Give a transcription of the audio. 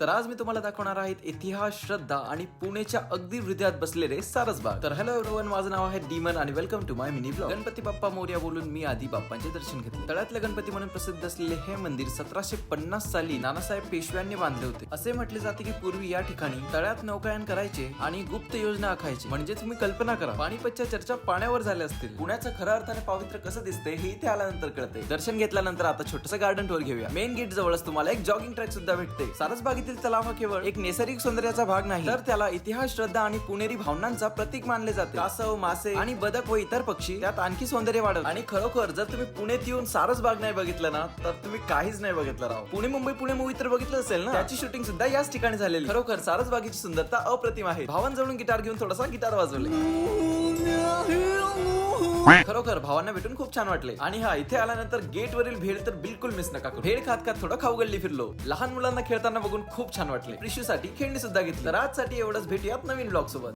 तर आज मी तुम्हाला दाखवणार आहेत इतिहास श्रद्धा आणि पुणेच्या अगदी हृदयात बसलेले सारसबाग तर हॅलो एव्हरीवन माझं नाव आहे डीमन आणि welcome to my mini blog Ganpati Bappa Morya बोलून मी आधी बाप्पांचे दर्शन घेतले. तळ्यातले गणपती म्हणून प्रसिद्ध असलेले हे मंदिर सतराशे पन्नास साली नानासाहेब पेशव्यांनी बांधले होते. असे म्हटले जाते की पूर्वी या ठिकाणी तळ्यात नौकायन करायचे आणि गुप्त योजना आखायचे. म्हणजे तुम्ही कल्पना करा पाणीपतच्या चर्चा पाण्यावर झाल्या असतील. पुण्याचं खऱ्या अर्थाने पावित्र्य कसं दिसते हे इथे आल्यानंतर कळते दर्शन घेतल्यानंतर आता छोटस गार्डन टूर घेऊया. मेन गेट जवळच तुम्हाला एक जॉगिंग ट्रॅक सुद्धा भेटते. पुण्यातील तलाव हा केवळ एक नैसर्गिक सौंदर्याचा भाग नाही तर त्याला इतिहास श्रद्धा आणि पुणेरी भावनांचा प्रतीक मानले जाते. कासव मासे आणि बदक व इतर पक्षी त्यात आणखी सौंदर्य वाढत. आणि खरोखर जर तुम्ही पुण्यात येऊन सारस बाग नाही बघितलं ना तर तुम्ही काहीच नाही बघितलं राव. पुणे मुंबई पुणे मूवी तर बघितलं असेल ना? त्याची शूटिंग सुद्धा याच ठिकाणी झालेली. खरोखर सारसबागेची सुंदरता अप्रतिम आहे. भावांजवळून गिटार घेऊन थोडासा गिटार वाजवले. खरोखर भावांना भेटून खूप छान वाटले. आणि हा इथे आल्यानंतर गेट वरील भेळ तर बिलकुल मिस नका करू. भेळ खात खात थोडं खाऊ गल्ली फिरलो. लहान मुलांना खेळताना बघून खूप छान वाटले. साठी खेळणी सुद्धा घेतली. तर आजसाठी एवढंच. भेटूयात नवीन ब्लॉग सोबत.